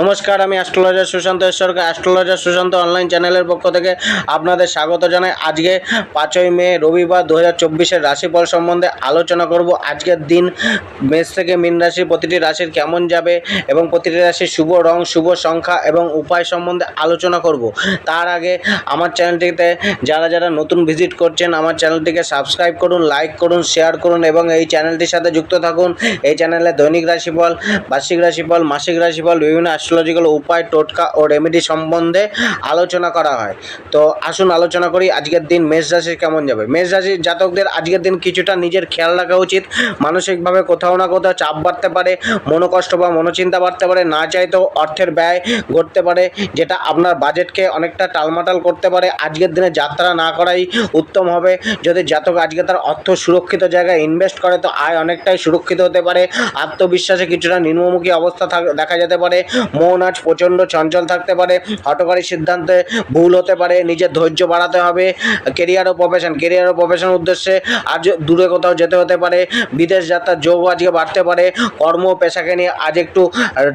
নমস্কার, আমি অ্যাস্ট্রোলজার সুশান্ত ঈশ্বরকে, অ্যাস্ট্রোলজার সুশান্ত অনলাইন চ্যানেলের পক্ষ থেকে আপনাদের স্বাগত জানাই। আজকে পাঁচই মে, রবিবার দু হাজার চব্বিশের রাশিফল সম্বন্ধে আলোচনা করব। আজকের দিন মেষ থেকে মীন রাশি, প্রতিটি রাশির কেমন যাবে এবং প্রতিটি রাশির শুভ রং, শুভ সংখ্যা এবং উপায় সম্বন্ধে আলোচনা করব। তার আগে আমার চ্যানেলটিতে যারা যারা নতুন ভিজিট করছেন, আমার চ্যানেলটিকে সাবস্ক্রাইব করুন, লাইক করুন, শেয়ার করুন এবং এই চ্যানেলটির সাথে যুক্ত থাকুন। এই চ্যানেলে দৈনিক রাশিফল, বার্ষিক রাশিফল, মাসিক রাশিফল, বিভিন্ন অ্যাস্ট্রোলজিক্যাল উপায়, টোটকা ও রেমেডি সম্বন্ধে আলোচনা করা হয়। তো আসুন আলোচনা করি আজকের দিন মেষ রাশির কেমন যাবে? মেষ রাশির জাতকদের আজকের দিন কিছুটা নিজের খেয়াল রাখা উচিত। মানসিকভাবে কোথাও না কোথাও চাপ বাড়তে পারে, মনোকষ্ট বা মনোচিন্তা বাড়তে পারে, না চাইতেও অর্থের ব্যয় ঘটতে পারে, যেটা আপনার বাজেটকে অনেকটা টালমাটাল করতে পারে। আজকের দিনে যাত্রা না করাই উত্তম হবে। যদি জাতক আজকে তার অর্থ সুরক্ষিত জায়গায় ইনভেস্ট করে, তো আয় অনেকটাই সুরক্ষিত হতে পারে। আত্মবিশ্বাসে কিছুটা নিম্নমুখী অবস্থা দেখা যেতে পারে। মন আজ প্রচণ্ড চঞ্চল থাকতে পারে হটকারী সিদ্ধান্তে ভুল হতে পারে, নিজের ধৈর্য বাড়াতে হবে কেরিয়ার ও প্রফেশন কেরিয়ার ও প্রফেশন উদ্দেশ্যে আজ দূরে কোথাও যেতে হতে পারে, বিদেশ যাত্রার যোগ আজকে বাড়তে পারে, কর্ম পেশাকে নিয়ে আজ একটু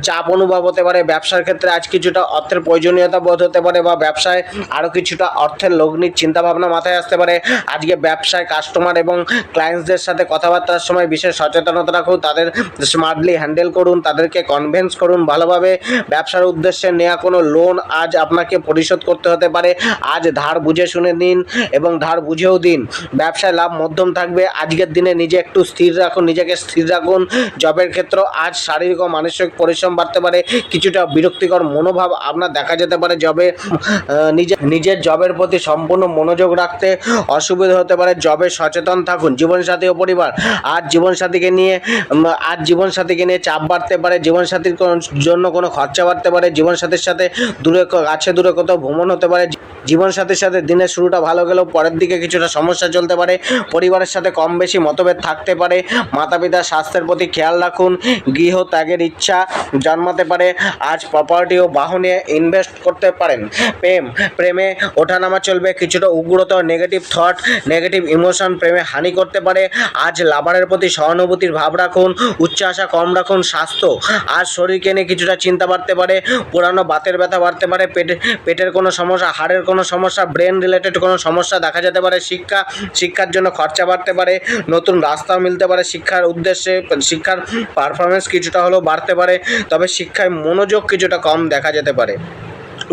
চাপ অনুভব হতে পারে, ব্যবসার ক্ষেত্রে আজ কিছুটা অর্থের প্রয়োজনীয়তা বোধ হতে পারে বা ব্যবসায় আরও কিছুটা অর্থের লগ্নির চিন্তাভাবনা মাথায় আসতে পারে, আজকে ব্যবসায় কাস্টমার এবং ক্লায়েন্টসদের সাথে কথাবার্তার সময় বিশেষ সচেতনতা রাখুন, তাদের স্মার্টলি হ্যান্ডেল করুন, তাদেরকে কনভেন্স করুন ভালোভাবে ব্যবসার উদ্দেশ্যে নেওয়া কোনো লোন আজ আপনাকে পরিশোধ করতে হতে পারে। আজ ধার বুঝে শুনে দিন এবং ধার বুঝেও দিন। ব্যবসায় লাভ মধ্যম থাকবে। আজকের দিনে নিজে একটু স্থির রাখুন, নিজেকে স্থির রাখুন। জবের ক্ষেত্রে আজ শারীরিক ও মানসিক পরিশ্রম বাড়তে পারে। কিছুটা বিরক্তিকর মনোভাব আপনার দেখা যেতে পারে জবে। নিজে, নিজের জবের প্রতি সম্পূর্ণ মনোযোগ রাখতে অসুবিধা হতে পারে। জবে সচেতন থাকুন। জীবনসাথী ও পরিবার, আজ জীবনসাথীকে নিয়ে আজ জীবনসাথীকে নিয়ে চাপ বাড়তে পারে। জীবনসাথীর জন্য কোনো খরচা বাড়তে পারে জীবনসাথীর সাথে দূরে আছে দূরে কোথাও ভ্রমণ হতে পারে জীবনসাথীর সাথে সাথে দিনের শুরুটা ভালো গেলেও পরের দিকে কিছুটা সমস্যা চলতে পারে। পরিবারের সাথে কম বেশি মতভেদ থাকতে পারে। মাতা পিতার স্বাস্থ্যের প্রতি খেয়াল রাখুন। গৃহ ত্যাগের ইচ্ছা জন্মাতে পারে। আজ প্রপার্টি ও বাহনে ইনভেস্ট করতে পারেন। প্রেম, প্রেমে ওঠানামা চলবে। কিছুটা উগ্রতর নেগেটিভ থট নেগেটিভ ইমোশন প্রেমে হানি করতে পারে। আজ লাভারের প্রতি সহানুভূতির ভাব রাখুন। উচ্চ আশা কম রাখুন। স্বাস্থ্য, আজ শরীরকে নিয়ে কিছুটা চিন্তা বাড়তে পারে। পুরানো বাতের ব্যথা বাড়তে পারে। পেটে, পেটের কোনো সমস্যা, হাড়ের কোনো সমস্যা ব্রেন রিলেটেড কোনো সমস্যা দেখা যেতে পারে, শিক্ষা, শিক্ষার জন্য খরচা বাড়তে পারে, নতুন রাস্তাও মিলতে পারে, শিক্ষার উদ্দেশ্যে, শিক্ষার পারফরমেন্স কিছুটা হলেও বাড়তে পারে, তবে শিক্ষায় মনোযোগ কিছুটা কম দেখা যেতে পারে।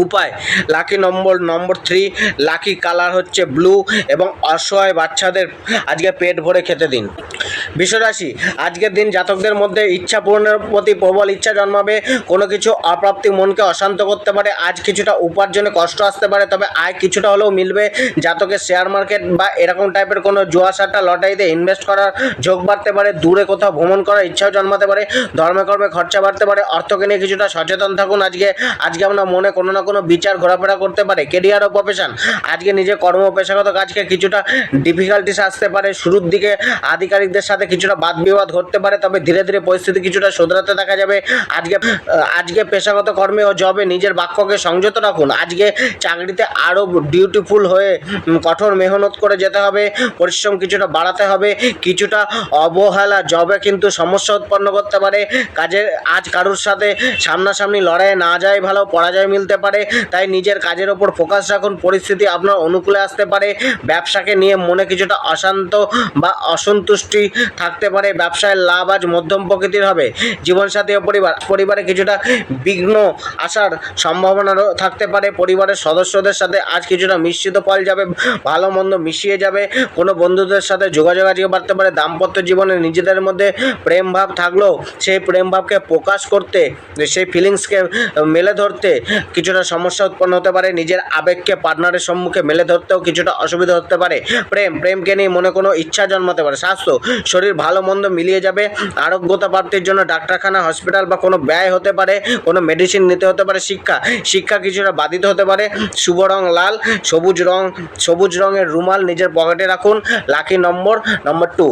উপায়। Lucky number number three lucky colour হচ্ছে ব্লু এবং অসহায় বাচ্চাদের আজকে পেট ভরে খেতে দিন। বিশ্বরাশি, আজকের দিন জাতকদের মধ্যে ইচ্ছা পূরণের প্রতি প্রবল ইচ্ছা জন্মাবে, কোনো কিছু অপ্রাপ্তি মনকে অশান্ত করতে পারে, আজ কিছুটা উপার্জনে কষ্ট আসতে পারে, তবে আয় কিছুটা হলেও মিলবে, জাতকের শেয়ার মার্কেট বা এরকম টাইপের কোনো জুয়া সাট্টা লটারিতে ইনভেস্ট করার ঝোঁক বাড়তে পারে, দূরে কোথাও ভ্রমণ করার ইচ্ছাও জন্মাতে পারে, ধর্মে কর্মে খরচা বাড়তে পারে, অর্থকে নিয়ে কিছুটা সচেতন থাকুন আজকে আজকে আপনার মনে কোনো না কোনো বিচার ঘোরাফেরা করতে পারে কেরিয়ার ও প্রফেশন আজকে নিজের কর্ম পেশাগত কাজকে কিছুটা ডিফিকাল্টিস আসতে পারে, শুরুর দিকে আধিকারিকদের সাথে কিছুটা বাদ বিবাদ ঘটতে পারে, তবে ধীরে ধীরে পরিস্থিতি কিছুটা শোধরাতে দেখা যাবে। আজকে আজকে পেশাগত কর্মে ও জবে নিজের বাক্যকে সংযত রাখুন। আজকে চাকরিতে আরও ডিউটিফুল হয়ে কঠোর মেহনত করে যেতে হবে, পরিশ্রম কিছুটা বাড়াতে হবে, কিছুটা অবহেলা জবে কিন্তু সমস্যা উৎপন্ন করতে পারে। কাজে আজ কারোর সাথে সামনাসামনি লড়াইয়ে না যায় ভালো, পরাজয় মিলতে পারে। তাই নিজের কাজের ওপর ফোকাস রাখুন। পরিস্থিতি আপনার অনুকূলে আসতে পারে। ব্যবসাকে নিয়ে মনে কিছুটা অশান্ত বা অসন্তুষ্টি থাকতে পারে। ব্যবসায় লাভ আজ মধ্যম প্রকৃতির হবে। জীবনসাথী ও পরিবার, পরিবারে কিছুটা বিঘ্ন আসার সম্ভাবনারও থাকতে পারে। পরিবারের সদস্যদের সাথে আজ কিছুটা মিশ্রিত ফল যাবে, ভালো মন্দ মিশিয়ে যাবে। কোনো বন্ধুদের সাথে যোগাযোগ আজকে বাড়তে পারে। দাম্পত্য জীবনে নিজেদের মধ্যে প্রেম ভাব থাকলেও সেই প্রেম ভাবকে প্রকাশ করতে, সেই ফিলিংসকে মেলে ধরতে কিছুটা সমস্যা উৎপন্ন হতে পারে, নিজের আবেগকে পার্টনারের সম্মুখে মেলে ধরতেও কিছুটা অসুবিধা হতে পারে। প্রেম, প্রেমকে নিয়ে মনে কোনো ইচ্ছা জন্মাতে পারে। স্বাস্থ্য, শরীর ভালো মন্দ মিলিয়ে যাবে। আরোগ্যতা প্রাপ্তির জন্য ডাক্তারখানা হসপিটাল বা কোনো ব্যয় হতে পারে, কোনো মেডিসিন নিতে হতে পারে। শিক্ষা শিক্ষা কিছুটা বাধিত হতে পারে। শুভ রং লাল, সবুজ রং, সবুজ রঙের রুমাল নিজের পকেটে রাখুন। লাকি নম্বর নম্বর টু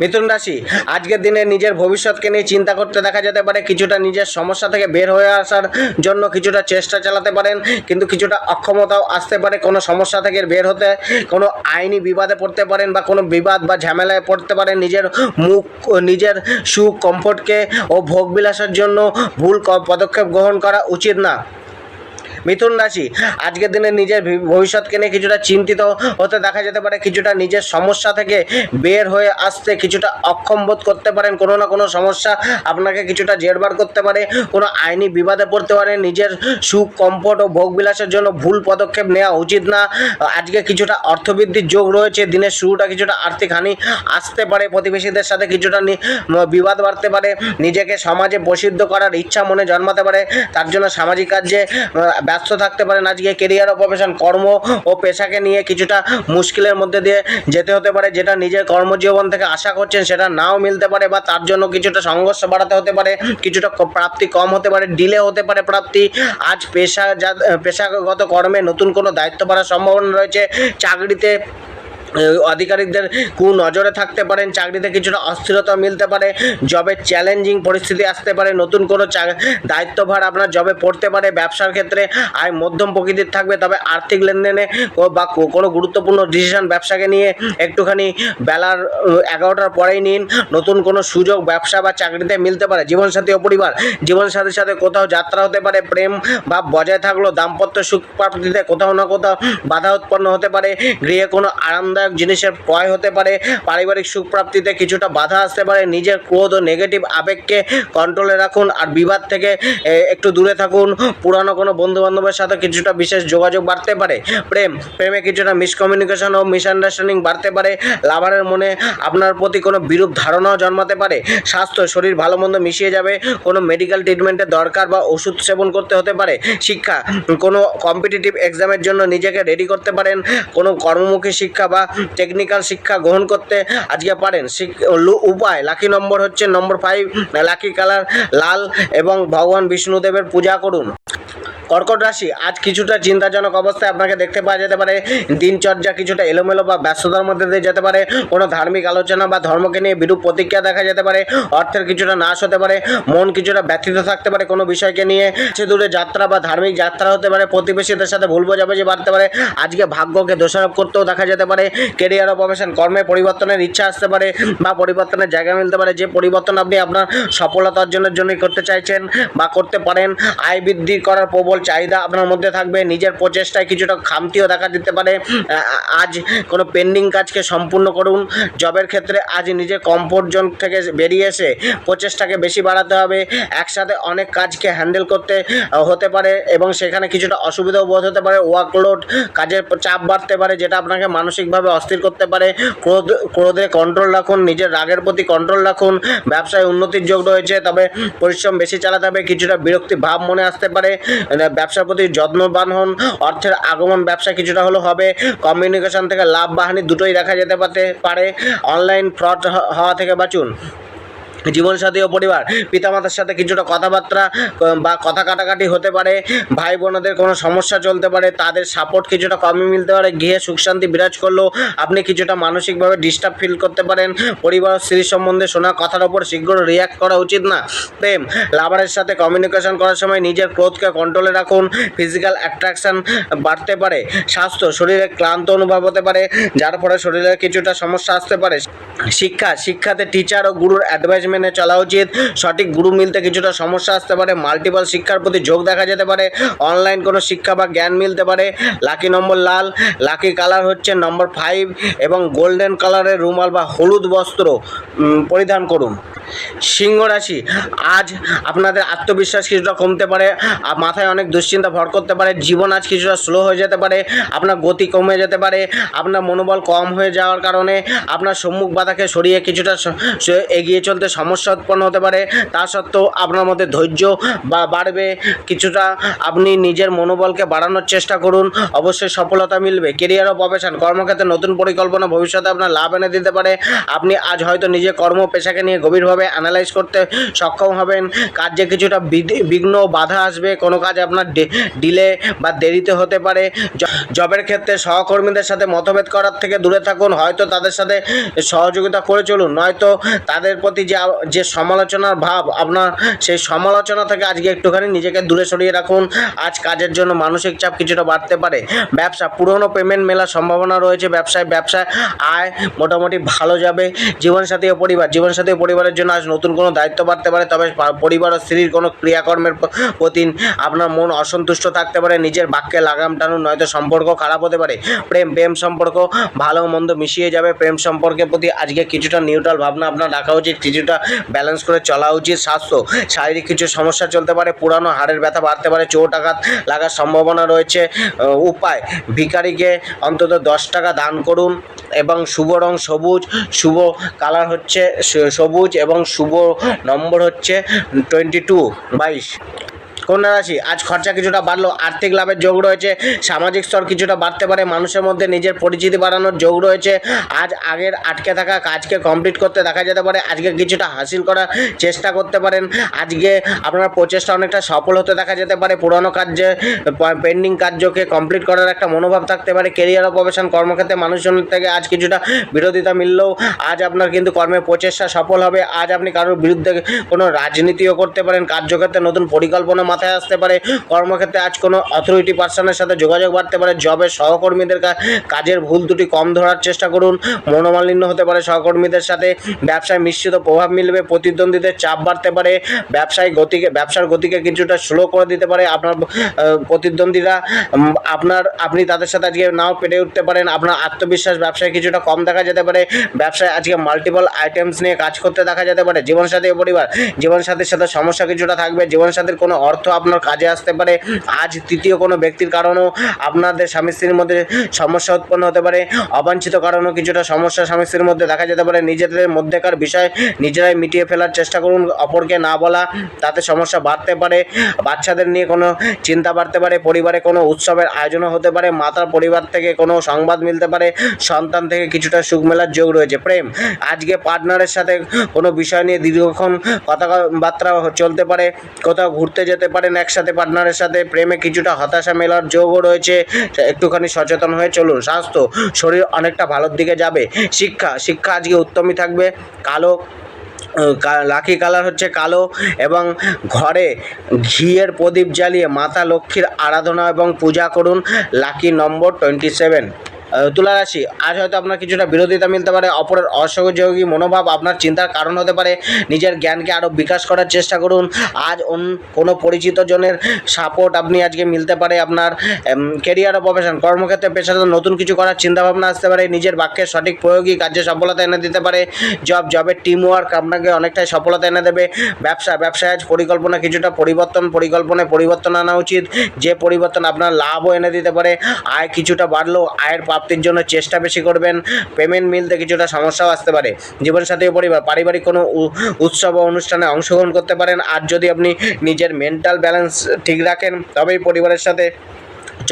মিথুন রাশি, আজকের দিনে নিজের ভবিষ্যৎকে নিয়ে চিন্তা করতে দেখা যেতে পারে। কিছুটা নিজের সমস্যা থেকে বের হয়ে আসার জন্য কিছুটা চেষ্টা চালাতে চালাতে পারেন, কিন্তু কিছুটা অক্ষমতাও আসতে পারে, কোনো সমস্যা থেকে বের হতে, কোনো আইনি বিবাদে পড়তে পারেন বা কোনো বিবাদ বা ঝামেলায় পড়তে পারেন, নিজের মুখ, নিজের সুখ কমফোর্টকে ও ভোগবিলাসের জন্য ভুল পদক্ষেপ গ্রহণ করা উচিত না। মিথুন রাশি। আজকের দিনে নিজের ভবিষ্যৎকে নিয়ে কিছুটা চিন্তিত হতে দেখা যেতে পারে কিছুটা নিজের সমস্যা থেকে বের হয়ে আসতে কিছুটা অক্ষম বোধ করতে পারেন। কোনো না কোনো সমস্যা আপনাকে কিছুটা জেরবার করতে পারে কোনো আইনি বিবাদে পড়তে পারে। নিজের সুখ কমফোর্ট ও ভোগবিলাসের জন্য ভুল পদক্ষেপ নেওয়া উচিত না। আজকে কিছুটা অর্থবৃদ্ধির যোগ রয়েছে দিনের শুরুটা কিছুটা আর্থিক হানি আসতে পারে প্রতিবেশীদের সাথে কিছুটা বিবাদ বাড়তে পারে। নিজেকে সমাজে প্রসিদ্ধ করার ইচ্ছা মনে জন্মাতে পারে। তার জন্য সামাজিক আহ, ব্যস্ত থাকতে পারেন। আজকে কেরিয়ার ও প্রফেশন কর্ম ও পেশাকে নিয়ে কিছুটা মুশকিলের মধ্যে দিয়ে যেতে হতে পারে, যেটা নিজের কর্মজীবন থেকে আশা করছেন সেটা নাও মিলতে পারে বা তার জন্য কিছুটা সংঘর্ষ বাড়াতে হতে পারে, কিছুটা প্রাপ্তি কম হতে পারে ডিলে হতে পারে প্রাপ্তি। আজ পেশা পেশাগত কর্মে নতুন কোনো দায়িত্ব বাড়ার সম্ভাবনা রয়েছে। চাকরিতে আধিকারিকদের নজরে থাকতে পারেন, চাকরিতে কিছুটা অস্থিরতা মিলতে পারে জবে চ্যালেঞ্জিং পরিস্থিতি আসতে পারে, নতুন কোনো দায়িত্বভার আপনার জবে পড়তে পারে, ব্যবসার ক্ষেত্রে আয় মধ্যম প্রকৃতির থাকবে, তবে আর্থিক লেনদেনে বা কোনো গুরুত্বপূর্ণ ডিসিশন ব্যবসাকে নিয়ে একটুখানি বেলার এগারোটার পরেই নিন, নতুন কোনো সুযোগ ব্যবসা বা চাকরিতে মিলতে পারে, জীবনসাথী ও পরিবার জীবনসাথীর সাথে কোথাও যাত্রা হতে পারে, প্রেম বা বজায় থাকল দাম্পত্য সুখ প্রাপ্তিতে কোথাও না কোথাও বাধা উৎপন্ন হতে পারে, গৃহে কোনো আরামদায়ক জিনিসের ক্রয় হতে পারে, পারিবারিক সুখ প্রাপ্তিতে কিছুটা বাধা আসতে পারে, নিজের ক্রোধ ও নেগেটিভ আবেগকে কন্ট্রোলে রাখুন আর বিবাদ থেকে একটু দূরে থাকুন। পুরানো কোনো বন্ধু বান্ধবের সাথে কিছুটা বিশেষ যোগাযোগ বাড়তে পারে। প্রেম, প্রেমে কিছুটা মিসকমিউনিকেশন ও মিসআন্ডারস্ট্যান্ডিং বাড়তে পারে। লাভারের মনে আপনার প্রতি কোনো বিরূপ ধারণাও জন্মাতে পারে। স্বাস্থ্য, শরীর ভালো মন্দ মিশিয়ে যাবে, কোনো মেডিকেল ট্রিটমেন্টের দরকার বা ওষুধ সেবন করতে হতে পারে। শিক্ষা, কোনো কম্পিটিটিভ এক্সামের জন্য নিজেকে রেডি করতে পারেন। কোনো কর্মমুখী শিক্ষা বা টেকনিক্যাল শিক্ষা গ্রহণ করতে আজকে পারেন। উপায়। লাকি নম্বর হচ্ছে, নম্বর ফাইভ লাকি কালার, লাল এবং ভগবান বিষ্ণুদেবের পূজা করুন। কর্কট রাশি, আজ কিছুটা চিন্তাজনক অবস্থায় আপনাকে দেখতে পাওয়া যেতে পারে। দিনচর্যা কিছুটা এলোমেলো বা ব্যস্ততার মধ্যে দিয়ে যেতে পারে। কোনো ধার্মিক আলোচনা বা ধর্মকে নিয়ে বিরূপ প্রতিক্রিয়া দেখা যেতে পারে। অর্থের কিছুটা নাশ হতে পারে। মন কিছুটা ব্যথিত থাকতে পারে কোনো বিষয়কে নিয়ে। সে দূরে যাত্রা বা ধার্মিক যাত্রা হতে পারে। প্রতিবেশীদের সাথে ভুল বোঝাবুঝি বাড়তে পারে। আজকে ভাগ্যকে দোষারোপ করতেও দেখা যেতে পারে। কেরিয়ার ও প্রফেশন কর্মে পরিবর্তনের ইচ্ছা আসতে পারে বা পরিবর্তনের জায়গা মিলতে পারে। যে পরিবর্তন আপনি আপনার সফলতা অর্জনের জন্যই করতে চাইছেন বা করতে পারেন, আয় বৃদ্ধি করার প্রবল চাহিদা আপনার মধ্যে থাকবে, নিজের প্রচেষ্টায় কিছুটা খামতিও দেখা দিতে পারে। আজ কোনো পেন্ডিং কাজকে সম্পূর্ণ করুন। জবের ক্ষেত্রে আজ নিজের কমফোর্ট জোন থেকে বেরিয়ে এসে প্রচেষ্টাকে বেশি বাড়াতে হবে। একসাথে অনেক কাজকে হ্যান্ডেল করতে হতে পারে এবং সেখানে কিছুটা অসুবিধাও বোধ হতে পারে। ওয়ার্কলোড কাজের চাপ বাড়তে পারে, যেটা আপনাকে মানসিকভাবে অস্থির করতে পারে। ক্রোধ, ক্রোধে কন্ট্রোল রাখুন, নিজের রাগের প্রতি কন্ট্রোল রাখুন। ব্যবসায় উন্নতির যোগ রয়েছে, তবে পরিশ্রম বেশি চালাতে হবে। কিছুটা বিরক্তি ভাব মনে আসতে পারে। ব্যবসার প্রতি যত্নবান হন, অর্থের আগমন ব্যবসা কিছুটা হলেও হবে কমিউনিকেশন থেকে লাভ বাহানি দুটোই দেখা যেতে পারে। অনলাইন ফ্রড হওয়া থেকে বাঁচুন। জীবনসাথী ও পরিবার, পিতামাতার সাথে কিছুটা কথাবার্তা বা কথা কাটাকাটি হতে পারে, ভাই বোনদের কোনো সমস্যা চলতে পারে, তাদের সাপোর্ট কিছুটা কমই মিলতে পারে, গৃহে সুখ শান্তি বিরাজ করলেও আপনি কিছুটা মানসিকভাবে ডিস্টার্ব ফিল করতে পারেন, পরিবার ও স্ত্রী সম্বন্ধে শোনা কথার ওপর শীঘ্র রিয়াক্ট করা উচিত না। প্রেম লাভারের সাথে কমিউনিকেশন করার সময় নিজের ক্রোধকে কন্ট্রোলে রাখুন ফিজিক্যাল অ্যাট্রাকশন বাড়তে পারে, স্বাস্থ্য, শরীরে ক্লান্ত অনুভব হতে পারে, যার ফলে শরীরে কিছুটা সমস্যা আসতে পারে। শিক্ষা, শিক্ষাতে টিচার ও গুরুর অ্যাডভাইস মেনে চলা উচিত। সঠিক গুরু মিলতে কিছুটা সমস্যা আসতে পারে মাল্টিপল শিক্ষার প্রতি যোগ দেখা যেতে পারে অনলাইন কোনো শিক্ষা বা জ্ঞান মিলতে পারে। লাকি নম্বর লাল লাকি কালার হচ্ছে নম্বর ফাইভ এবং গোল্ডেন কালারের রুমাল বা হলুদ বস্ত্র পরিধান করুন। সিংহ রাশি, আজ আপনাদের আত্মবিশ্বাস কিছুটা কমতে পারে মাথায় অনেক দুশ্চিন্তা ভর করতে পারে, জীবন আজ কিছুটা স্লো হয়ে যেতে পারে, আপনার গতি কমে যেতে পারে, আপনার মনোবল কম হয়ে যাওয়ার কারণে আপনার সম্মুখ বাধাকে সরিয়ে কিছুটা এগিয়ে চলতে সমস্যা উৎপন্ন হতে পারে। তা সত্ত্বেও আপনার মধ্যে ধৈর্য বা বাড়বে। কিছুটা আপনি নিজের মনোবলকে বাড়ানোর চেষ্টা করুন। অবশ্যই সফলতা মিলবে। কেরিয়ার ও প্রফেশন কর্মক্ষেত্রে নতুন পরিকল্পনা ভবিষ্যতে আপনার লাভ এনে দিতে পারে। আপনি আজ হয়তো নিজের কর্ম পেশাকে নিয়ে গভীরভাবে অ্যানালাইজ করতে সক্ষম হবেন। কাজে কিছুটা বিঘ্ন বাধা আসবে। কোনো কাজ আপনার ডিলে বা দেরিতে হতে পারে। জবের ক্ষেত্রে সহকর্মীদের সাথে মতভেদ করার থেকে দূরে থাকুন। হয়তো তাদের সাথে সহযোগিতা করে চলুন। নয়তো তাদের প্রতি যে যে সমালোচনার ভাব, আপনার সেই সমালোচনা থেকে আজকে একটুখানি নিজেকে দূরে সরিয়ে রাখুন। আজ কাজের জন্য মানসিক চাপ কিছুটা বাড়তে পারে। ব্যবসা, পুরনো পেমেন্ট মেলার সম্ভাবনা রয়েছে ব্যবসায়। ব্যবসায় আয় মোটামুটি ভালো যাবে। জীবনসাথী ও পরিবার, জীবনসাথী ও পরিবারের জন্য আজ নতুন কোনো দায়িত্ব বাড়তে পারে, তবে পরিবার ও স্ত্রীর কোনো ক্রিয়াকর্মের প্রতি আপনার মন অসন্তুষ্ট থাকতে পারে। নিজের বাক্যে লাগাম টানুন, নয়তো সম্পর্ক খারাপ হতে পারে। প্রেম প্রেম সম্পর্ক ভালো মন্দ মিশিয়ে যাবে। প্রেম সম্পর্কের প্রতি আজকে কিছুটা নিউট্রাল ভাবনা আপনার রাখা উচিত। কিছুটা ব্যালেন্স করে চলা উচিত স্বাস্থ্য। শারীরিক কিছু সমস্যা চলতে পারে, পুরানো হাড়ের ব্যথা বাড়তে পারে চোট আঘাত লাগার সম্ভাবনা রয়েছে। উপায় ভিকারিকে অন্তত দশ টাকা দান করুন এবং শুভ রং সবুজ, শুভ কালার হচ্ছে সবুজ এবং শুভ নম্বর হচ্ছে টোয়েন্টি টু বাইশ। কন্যা রাশি আজ খরচা কিছুটা বাড়লো, আর্থিক লাভের যোগ রয়েছে, সামাজিক স্তর কিছুটা বাড়তে পারে, মানুষের মধ্যে নিজের পরিচিতি বাড়ানোর যোগ রয়েছে, আজ আগের আটকে থাকা কাজকে কমপ্লিট করতে দেখা যেতে পারে, আজকে কিছুটা হাসিল করার চেষ্টা করতে পারেন, আজকে আপনার প্রচেষ্টা অনেকটা সফল হতে দেখা যেতে পারে, পুরনো কার্যে পেন্ডিং কার্যকে কমপ্লিট করার একটা মনোভাব থাকতে পারে কেরিয়ার ও কর্মক্ষেত্রে মানুষজনের থেকে আজ কিছুটা বিরোধিতা মিললেও, আজ আপনার কিন্তু কর্মের প্রচেষ্টা সফল হবে, আজ আপনি কারোর বিরুদ্ধে কোনো রাজনীতিও করতে পারেন, কার্যক্ষেত্রে নতুন পরিকল্পনা মাথায় আসতে পারে। কর্মক্ষেত্রে আজ কোনো অথরিটি পার্সনের সাথে যোগাযোগ বাড়তে পারে। জবের সহকর্মীদের কাজের ভুল ত্রুটি কম ধরার চেষ্টা করুন। মনোমালিন্য হতে পারে সহকর্মীদের সাথে। ব্যবসায় মিশ্রিত প্রভাব মিলবে। প্রতিদ্বন্দ্বীদের চাপ বাড়তে পারে। ব্যবসায় গতিকে ব্যবসার গতিকে কিছুটা স্লো করে দিতে পারে। আপনার প্রতিদ্বন্দ্বীরা আপনার, আপনি তাদের সাথে আজকে নাও পেরে উঠতে পারেন। আপনার আত্মবিশ্বাস ব্যবসায় কিছুটা কম দেখা যেতে পারে। ব্যবসায় আজকে মাল্টিপল আইটেমস নিয়ে কাজ করতে দেখা যেতে পারে। জীবনসাথী পরিবার জীবনসাথীর সাথে সমস্যা কিছুটা থাকবে। জীবনসাথীর কোনো অর্থ আপনার কাজে আসতে পারে। আজ তৃতীয় কোনো ব্যক্তির কারণেও আপনাদের স্বামী স্ত্রীর মধ্যে সমস্যা উৎপন্ন হতে পারে। অবাঞ্ছিত কারণেও কিছুটা সমস্যা স্বামী স্ত্রীর মধ্যে দেখা যেতে পারে। নিজেদের মধ্যেকার বিষয় নিজেরাই মিটিয়ে ফেলার চেষ্টা করুন। অপরকে না বলা, তাতে সমস্যা বাড়তে পারে। বাচ্চাদের নিয়ে কোনো চিন্তা বাড়তে পারে। পরিবারে কোনো উৎসবের আয়োজনও হতে পারে। মাতার পরিবার থেকে কোনো সংবাদ মিলতে পারে। সন্তান থেকে কিছুটা সুখ মেলার যোগ রয়েছে। প্রেম, আজকে পার্টনারের সাথে কোনো বিষয় নিয়ে দীর্ঘক্ষণ কথাবার্তা চলতে পারে। কোথাও ঘুরতে যেতে পারেন একসাথে পার্টনারের সাথে। প্রেমে কিছুটা হতাশা মেলার যোগও রয়েছে। একটুখানি সচেতন হয়ে চলুন। স্বাস্থ্য শরীর অনেকটা ভালোর দিকে যাবে। শিক্ষা শিক্ষা আজকে উত্তমই থাকবে। কালো লাকি কালার হচ্ছে কালো এবং ঘরে ঘিয়ের প্রদীপ জ্বালিয়ে মাতা লক্ষ্মীর আরাধনা এবং পূজা করুন। লাকি নম্বর টোয়েন্টি সেভেন তুলা রাশি, আজ হয়তো আপনার কিছুটা বিরোধিতা মিলতে পারে, অপরের অসহযোগী মনোভাব আপনার চিন্তার কারণ হতে পারে, নিজের জ্ঞানকে আরও বিকাশ করার চেষ্টা করুন, আজ অন কোনো পরিচিত জনের সাপোর্ট আপনি আজকে মিলতে পারে আপনার কেরিয়ার ও প্রফেশন কর্মক্ষেত্রে পেশাদার নতুন কিছু করার চিন্তাভাবনা আসতে পারে, নিজের বাক্যের সঠিক প্রয়োগই কার্যে সফলতা এনে দিতে পারে জব জবের টিম ওয়ার্ক আপনাকে অনেকটাই সফলতা এনে দেবে, ব্যবসা, ব্যবসায় আজ পরিকল্পনা কিছুটা পরিবর্তন, পরিকল্পনায় পরিবর্তন আনা উচিত, যে পরিবর্তন আপনার লাভও এনে দিতে পারে, আয় কিছুটা বাড়লেও আয়ের প্রাপ্তির জন্য চেষ্টা বেশি করবেন। পেমেন্ট মিলতে কিছুটা সমস্যাও আসতে পারে। জীবনসাথী পরিবার, পারিবারিক কোনো উৎসব অনুষ্ঠানে অংশগ্রহণ করতে পারেন। আর যদি আপনি নিজের মেন্টাল ব্যালেন্স ঠিক রাখেন, তবেই পরিবারের সাথে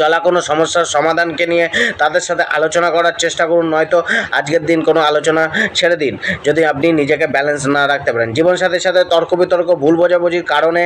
চলা কোনো সমস্যার সমাধানকে নিয়ে তাদের সাথে আলোচনা করার চেষ্টা করুন, নয়তো আজকের দিন কোনো আলোচনা ছেড়ে দিন। যদি আপনি নিজেকে ব্যালেন্স না রাখতে পারেন। জীবনসাথীর সাথে তর্ক বিতর্ক, ভুল বোঝাবুঝির কারণে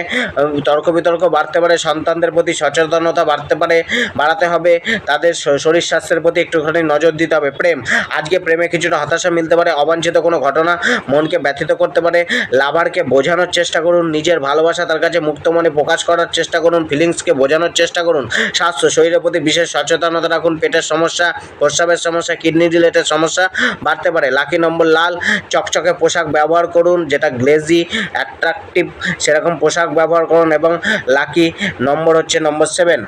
তর্ক বিতর্ক বাড়তে পারে, সন্তানদের প্রতি সচেতনতা বাড়তে পারে, বাড়াতে হবে, তাদের শরীর স্বাস্থ্যের প্রতি একটুখানি নজর দিতে হবে। প্রেম, আজকে প্রেমে কিছুটা হতাশা মিলতে পারে, অবাঞ্ছিত কোনো ঘটনা মনকে ব্যথিত করতে পারে, লাভারকে বোঝানোর চেষ্টা করুন, নিজের ভালোবাসা তার কাছে মুক্ত মনে প্রকাশ করার চেষ্টা করুন ফিলিংসকে বোঝানোর চেষ্টা করুন, স্বাস্থ্য শরীরের প্রতি বিশেষ সচেতনতা রাখুন, পেটের সমস্যা, প্রস্রাবের সমস্যা কিডনি রিলেটেড সমস্যা বাড়তে পারে। লাকি নম্বর লাল, চকচকে পোশাক ব্যবহার করুন, যেটা গ্লেজি অ্যাট্রাকটিভ সেরকম পোশাক ব্যবহার করুন এবং লাকি নম্বর হচ্ছে নম্বর সেভেন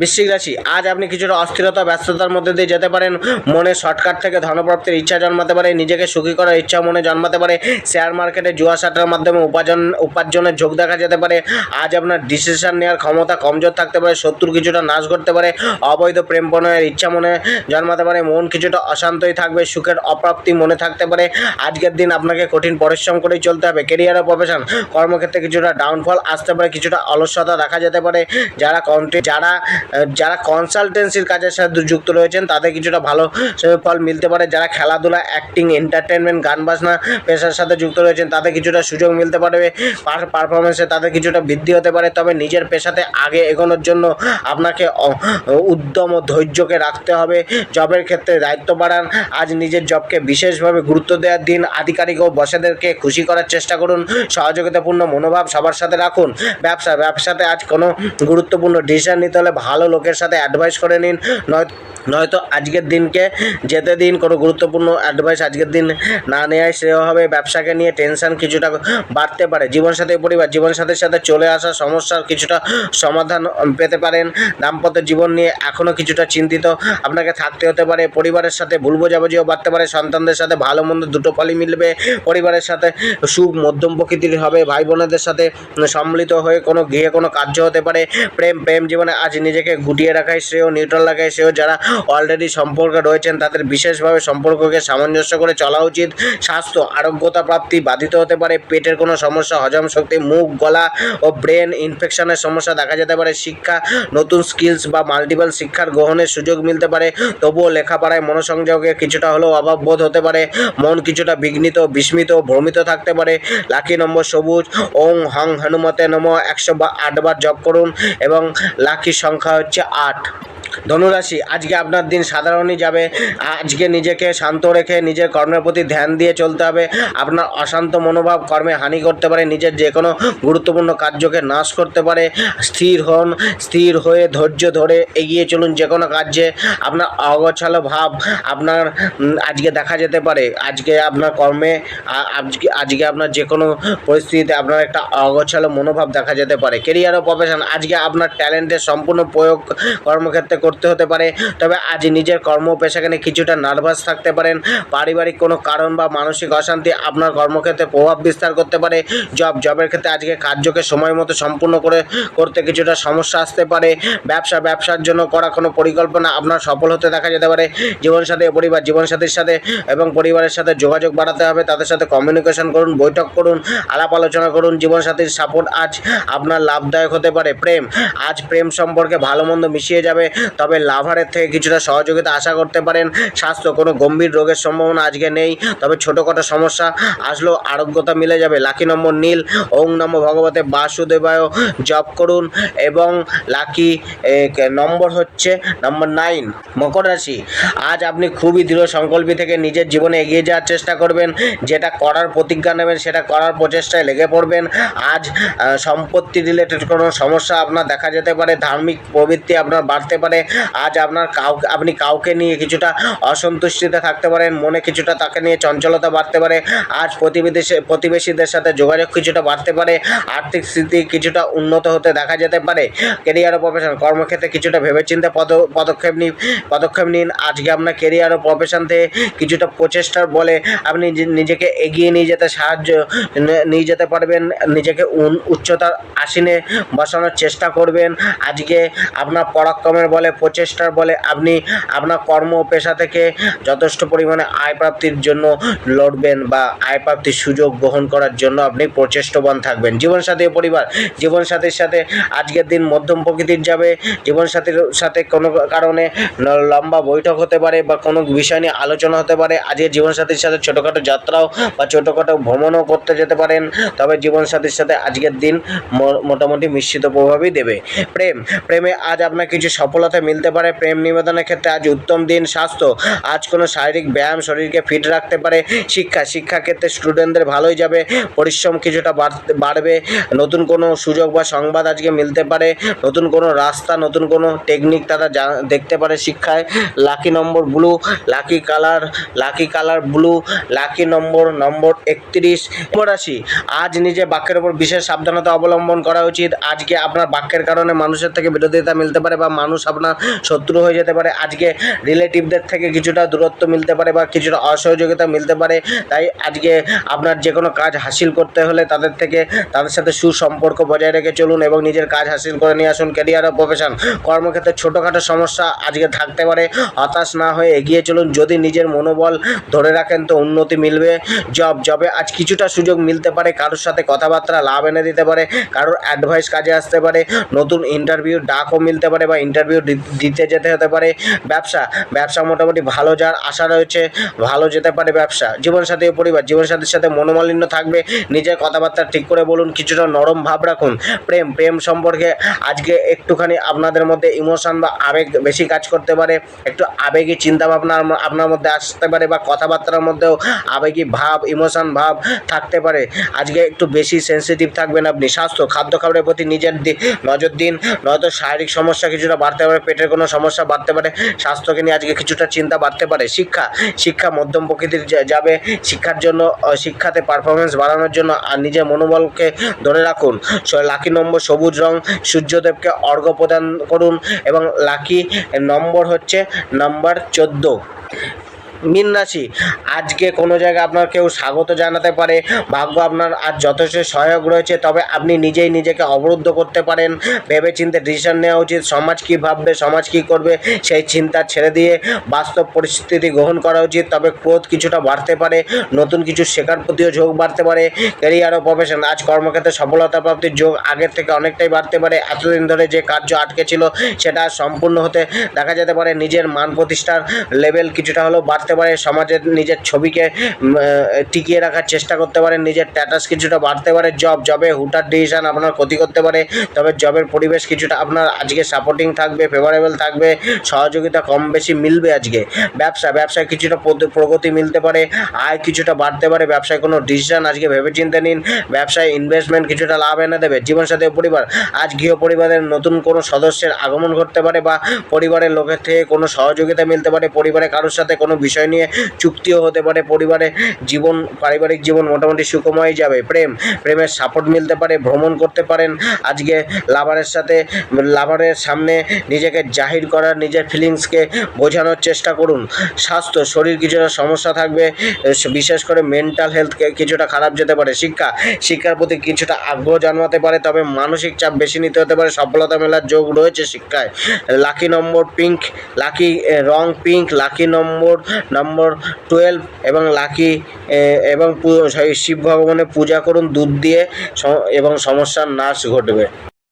বৃশ্চিক রাশি, আজ আপনি কিছুটা অস্থিরতা, ব্যস্ততার মধ্যে দিয়ে যেতে পারেন। মনে শর্টকাট থেকে ধনপ্রাপ্তির ইচ্ছা জন্মাতে পারে, নিজেকে সুখী করার ইচ্ছা মনে জন্মাতে পারে শেয়ার মার্কেটে জুয়া সাটার মাধ্যমে উপার্জন, উপার্জনের যোগ দেখা যেতে পারে। আজ আপনার ডিসিশন নেওয়ার ক্ষমতা কমজোর থাকতে পারে, শত্রুর কিছুটা নাশ করতে পারে, অবৈধ প্রেম প্রণয়ের ইচ্ছা মনে জন্মাতে পারে, মন কিছুটা অশান্তই থাকবে, সুখের অপ্রাপ্তি মনে থাকতে পারে। আজকের দিন আপনাকে কঠিন পরিশ্রম করেই চলতে হবে। কেরিয়ার ও প্রফেশন কর্মক্ষেত্রে কিছুটা ডাউনফল আসতে পারে, কিছুটা অলসতা দেখা যেতে পারে। যারা কন্টে যারা যারা কনসালটেন্সির কাজের সাথে যুক্ত রয়েছেন, তাদের কিছুটা ভালো ফল মিলতে পারে। যারা খেলাধুলা অ্যাক্টিং এন্টারটেনমেন্ট গান বাজনা পেশার সাথে যুক্ত রয়েছেন, তাদের কিছুটা সুযোগ মিলতে পারবে পারফরমেন্সে তাদের কিছুটা বৃদ্ধি হতে পারে। তবে নিজের পেশাতে আগে এগোনোর জন্য আপনাকে উদ্যম ও ধৈর্যকে রাখতে হবে। জবের ক্ষেত্রে দায়িত্ব বাড়ান। আজ নিজের জবকে বিশেষভাবে গুরুত্ব দেওয়ার দিন আধিকারিক ও বসেদেরকে খুশি করার চেষ্টা করুন। সহযোগিতাপূর্ণ মনোভাব সবার সাথে রাখুন। ব্যবসা, ব্যবসাতে আজ কোনো গুরুত্বপূর্ণ ডিসিশন নিতে হলে ভালো লোকের সাথে অ্যাডভাইস করে নিন। নয় নয়তো আজকের দিনকে যেতে দিন, কোনো গুরুত্বপূর্ণ অ্যাডভাইস আজকের দিন না নেওয়াই শ্রেয় হবে। ব্যবসাকে নিয়ে টেনশন কিছুটা বাড়তে পারে। জীবনসাথী পরিবার, জীবনসাথীর সাথে চলে আসা সমস্যার কিছুটা সমাধান পেতে পারেন। দাম্পত্য জীবন নিয়ে এখনও কিছুটা চিন্তিত আপনাকে থাকতে হতে পারে। পরিবারের সাথে ভুল বোঝাবুঝিও বাড়তে পারে। সন্তানদের সাথে ভালো মন্দ দুটো ফলই মিলবে। পরিবারের সাথে সুখ মধ্যম প্রকৃতির হবে। ভাই বোনেদের সাথে সম্মিলিত হয়ে কোনো গৃহে কোনো কার্য হতে পারে। প্রেম প্রেম জীবনে আজ নিজেকে গুটিয়ে রাখাই শ্রেয় নিউট্রাল রাখাই শ্রেয়। যারা অলরেডি সম্পর্কে রয়েছেন, তাদের বিশেষভাবে সম্পর্ককে সামঞ্জস্য করে চলা উচিত। স্বাস্থ্য, আরোগ্যতা প্রাপ্তি বাধিত হতে পারে। পেটের কোনো সমস্যা, হজম শক্তি, মুখ, গলা ও ব্রেন ইনফেকশনের সমস্যা দেখা যেতে পারে। শিক্ষা, নতুন স্কিলস বা মাল্টিপল শিক্ষার গ্রহণের সুযোগ মিলতে পারে। তবুও লেখাপড়ায় মনোসংযোগে কিছুটা হলেও অভাব বোধ হতে পারে। মন কিছুটা বিঘ্নিত, বিস্মিত, ভ্রমিত থাকতে পারে। লাকি নম্বর সবুজ, ওং, হং, হনুমতে নম, একশো বা আটবার জপ করুন এবং লাকি সংখ্যা হচ্ছে আট। ধনুরাশি, আজকে আপনার দিন সাধারণই যাবে। আজকে নিজেকে শান্ত রেখে নিজের কর্মের প্রতি ধ্যান দিয়ে চলতে হবে। আপনার অশান্ত মনোভাব কর্মে হানি করতে পারে, নিজের যে কোনো গুরুত্বপূর্ণ কার্যকে নাশ করতে পারে। স্থির হন, স্থির হয়ে ধৈর্য ধরে এগিয়ে চলুন যে কোনো কার্যে। আপনার অগোছালো ভাব আপনার আজকে দেখা যেতে পারে। আজকে আপনার কর্মে আজকে আজকে আপনার যে কোনো পরিস্থিতিতে আপনার একটা অগোছালো মনোভাব দেখা যেতে পারে। কেরিয়ার ও প্রফেশন, আজকে আপনার ট্যালেন্টের সম্পূর্ণ প্রয়োগ কর্মক্ষেত্রে করতে হতে পারে। তবে আজ নিজের কর্ম পেশাকে কিছুটা নার্ভাস থাকতে পারেন। পারিবারিক কোনো কারণ বা মানসিক অশান্তি আপনার কর্মক্ষেত্রে প্রভাব বিস্তার করতে পারে। জব জবের ক্ষেত্রে আজকে কার্যকে সময় মতো সম্পূর্ণ করে, করতে কিছুটা সমস্যা আসতে পারে। ব্যবসা, ব্যবসার জন্য করা কোনো পরিকল্পনা আপনার সফল হতে দেখা যেতে পারে। জীবনসাথী, পরিবার, জীবনসাথীর সাথে এবং পরিবারের সাথে যোগাযোগ বাড়াতে হবে। তাদের সাথে কমিউনিকেশন করুন, বৈঠক করুন, আলাপ আলোচনা করুন। জীবনসাথীর সাপোর্ট আজ আপনার লাভদায়ক হতে পারে। প্রেম, আজ প্রেম সম্পর্কে ভালো মন্দ মিশিয়ে যাবে। তবে লাভারের থেকে কিছুটা সহযোগিতা আশা করতে পারেন। স্বাস্থ্য, কোনো গম্ভীর রোগের সম্ভাবনা আজকে নেই। তবে ছোটোখাটো সমস্যা, আসলেও আরোগ্যতা মিলে যাবে। লাকি নম্বর নীল, ওং নম ভগবতে বাসুদেবায় জপ করুন এবং লাকি নম্বর হচ্ছে নম্বর নাইন, মকর রাশি। আজ আপনি খুবই দৃঢ় সংকল্পী থেকে নিজের জীবনে এগিয়ে যাওয়ার চেষ্টা করবেন। যেটা করার প্রতিজ্ঞা নেবেন, সেটা করার প্রচেষ্টায় লেগে পড়বেন। আজ সম্পত্তি রিলেটেড কোনো সমস্যা আপনার দেখা যেতে পারে। ধার্মিক প্রবৃত্তি আপনার বাড়তে পারে। আজ আপনার কাউকে আপনি কাউকে নিয়ে কিছুটা অসন্তুষ্টিতে থাকতে পারেন, মনে কিছুটা তাকে নিয়ে চঞ্চলতা বাড়তে পারে, আজ প্রতিবেশী প্রতিবেশীদের সাথে যোগাযোগ কিছুটা বাড়তে পারে, আর্থিক স্থিতি কিছুটা উন্নত হতে দেখা যেতে পারে কেরিয়ার ও প্রফেশন কর্মক্ষেত্রে কিছুটা ভেবেচিন্তে পদ পদক্ষেপ নিন পদক্ষেপ নিন, আজকে আপনার কেরিয়ার ও প্রফেশন থেকে কিছুটা প্রচেষ্টার বলে আপনি নিজেকে এগিয়ে নিয়ে যেতে সাহায্য নিয়ে যেতে পারবেন, নিজেকে উচ্চতার আসীনে বসানোর চেষ্টা করবেন, আজকে আপনার পরাক্রমের বলে প্রচেষ্টার বলে, আপনি আপনার কর্ম পেশা থেকে যথেষ্ট পরিমাণে আয় প্রাপ্তির জন্য লড়বেন বা আয় প্রাপ্তির সুযোগ গ্রহণ করার জন্য আপনি প্রচেষ্টবান থাকবেন। জীবনসাথী পরিবার, জীবনসাথীর সাথে আজকের দিন মধ্যম প্রকৃতির যাবে। জীবনসাথীর সাথে কোনো কারণে লম্বা বৈঠক হতে পারে বা কোনো বিষয় নিয়ে আলোচনা হতে পারে। আজকে জীবনসাথীর সাথে ছোটোখাটো যাত্রাও বা ছোটোখাটো ভ্রমণও করতে যেতে পারেন। তবে জীবনসাথীর সাথে আজকের দিন মোটামুটি মিশ্রিত প্রভাবই দেবে। প্রেম, প্রেমে আজ আপনার কিছু সফলতা মিলতে পারে। প্রেম নিবেদনের ক্ষেত্রে আজ উত্তম দিন, স্বাস্থ্য। আজ কোনো শারীরিক ব্যায়াম শরীরকে ফিট রাখতে পারে। শিক্ষা শিক্ষা ক্ষেত্রে স্টুডেন্টদের ভালোই যাবে। পরিশ্রম কিছুটা বাড়বে। নতুন কোনো সুযোগ বা সংবাদ আজকে মিলতে পারে। নতুন কোনো রাস্তা, নতুন কোনো টেকনিক তারা দেখতে পারে শিক্ষায়। Lucky number blue lucky colour lucky colour blue lucky number number একত্রিশ রাশি আজ নিজে বাক্যের উপর বিশেষ সাবধানতা অবলম্বন করা উচিত। আজকে আপনার বাক্যের কারণে মানুষের থেকে বিরোধিতা মিলতে পারে বা মানুষ আপনার আপনার শত্রু হয়ে যেতে পারে। আজকে রিলেটিভদের থেকে কিছুটা দূরত্ব মিলতে পারে বা কিছুটা অসহযোগিতা মিলতে পারে। তাই আজকে আপনার যে কোনো কাজ হাসিল করতে হলে তাদের থেকে তাদের সাথে সুসম্পর্ক বজায় রেখে চলুন এবং নিজের কাজ হাসিল করে নিয়ে আসুন। ক্যারিয়ার ও প্রফেশন কর্মক্ষেত্রে ছোটোখাটো সমস্যা আজকে থাকতে পারে। হতাশ না হয়ে এগিয়ে চলুন। যদি নিজের মনোবল ধরে রাখেন তো উন্নতি মিলবে। জব জবে আজ কিছুটা সুযোগ মিলতে পারে। কারোর সাথে কথাবার্তা, লাভ এনে দিতে পারে। কারোর অ্যাডভাইস কাজে আসতে পারে। নতুন ইন্টারভিউ ডাকও মিলতে পারে বা ইন্টারভিউ দিতে যেতে হতে পারে ব্যবসা। ব্যবসা মোটামুটি ভালো যার আশা রয়েছে, ভালো যেতে পারে ব্যবসা। জীবনসাথী ও পরিবার, জীবনসাথীর সাথে মনোমালিন্য থাকবে। নিজের কথাবার্তা ঠিক করে বলুন, কিছুটা নরম ভাব রাখুন। প্রেম প্রেম সম্পর্কে আজকে একটুখানি আপনাদের মধ্যে ইমোশন বা আবেগ বেশি কাজ করতে পারে। একটু আবেগী চিন্তাভাবনা আপনার মধ্যে আসতে পারে বা কথাবার্তার মধ্যেও আবেগী ভাব, ইমোশন ভাব থাকতে পারে। আজকে একটু বেশি সেনসিটিভ থাকবেন আপনি। স্বাস্থ্য, খাদ্য খাবারের প্রতি নিজের নজর দিন। নয়তো শারীরিক সমস্যা কিছুটা বাড়তে পারে। পেটের কোনো সমস্যা বাড়তে পারে, স্বাস্থ্যকে নিয়ে আজকে কিছুটা চিন্তা বাড়তে পারে। শিক্ষা শিক্ষা মধ্যম প্রকৃতির যাবে, শিক্ষার জন্য শিক্ষাতে পারফরমেন্স বাড়ানোর জন্য আর নিজের মনোবলকে ধরে রাখুন। লাকি নম্বর, সবুজ রং, সূর্যদেবকে অর্ঘ্য প্রদান করুন এবং লাকি নম্বর হচ্ছে নম্বর চোদ্দ। মিন রাশি, আজকে কোনো জায়গায় আপনার কেউ স্বাগত জানাতে পারে, ভাগ্য আপনার আজ যথেষ্ট সহায়ক রয়েছে, তবে আপনি নিজেই নিজেকে অবরুদ্ধ করতে পারেন, ভেবেচিন্তে ডিসিশন নেওয়া উচিত, সমাজ কী ভাববে, সমাজ কী করবে, সেই চিন্তা ছেড়ে দিয়ে বাস্তব পরিস্থিতি গ্রহণ করা উচিত, তবে ক্রোধ কিছুটা বাড়তে পারে, নতুন কিছু শেখার প্রতিও ঝোঁক বাড়তে পারে ক্যারিয়ার ও প্রফেশন আজ কর্মক্ষেত্রে সফলতা প্রাপ্তির যোগ আগের থেকে অনেকটাই বাড়তে পারে, এতদিন ধরে যে কার্য আটকে ছিল, সেটা সম্পূর্ণ হতে দেখা যেতে পারে, নিজের মান প্রতিষ্ঠার লেভেল কিছুটা হলেও বাড়তে পারে, সমাজের নিজের ছবিকে টিকিয়ে রাখার চেষ্টা করতে পারেন নিজের স্ট্যাটাস কিছুটা বাড়তে পারে জব জবে হুটার ডিসিশন আপনার ক্ষতি করতে পারে, তবে জবের পরিবেশ কিছুটা আপনার আজকে সাপোর্টিং থাকবে ফেভারেবল থাকবে, সহযোগিতা কম বেশি মিলবে আজকে। ব্যবসা, ব্যবসায় কিছুটা প্রগতি মিলতে পারে, আয় কিছুটা বাড়তে পারে, ব্যবসায় কোনো ডিসিশন আজকে ভেবে ভেবেচিন্তে নিন, ব্যবসায় ইনভেস্টমেন্ট কিছুটা লাভ এনে দেবে, জীবনসাথী পরিবার, আজ গৃহ পরিবারের নতুন কোনো সদস্যের আগমন ঘটতে পারে বা পরিবারের লোকের থেকে কোনো সহযোগিতা মিলতে পারে পরিবারে কারোর সাথে কোনো বিষয় নিয়ে চুক্তিও হতে পারে, পরিবারে জীবন, পারিবারিক জীবন মোটামুটি সুখময় যাবে। প্রেম, প্রেমের সাপোর্ট মিলতে পারে, ভ্রমণ করতে পারেন। আজকে লাভারের সাথে লাভারের সামনে নিজেকে জাহির করার, নিজের ফিলিংসকে বোঝানোর চেষ্টা করুন। স্বাস্থ্য, শরীর কিছুটা সমস্যা থাকবে, বিশেষ করে মেন্টাল হেলথকে কিছুটা খারাপ যেতে পারে। শিক্ষা, শিক্ষার প্রতি কিছুটা আগ্রহ জন্মাতে পারে, তবে মানসিক চাপ বেশি নিতে হতে পারে। সফলতা মেলার যোগ রয়েছে শিক্ষায়। লাকি নম্বর পিঙ্ক লাকি রং pink lucky number number twelve এবং লাকি এবং শিব ভগবানের পূজা করুন, দুধ দিয়ে এবং সমস্যার নাশ ঘটবে।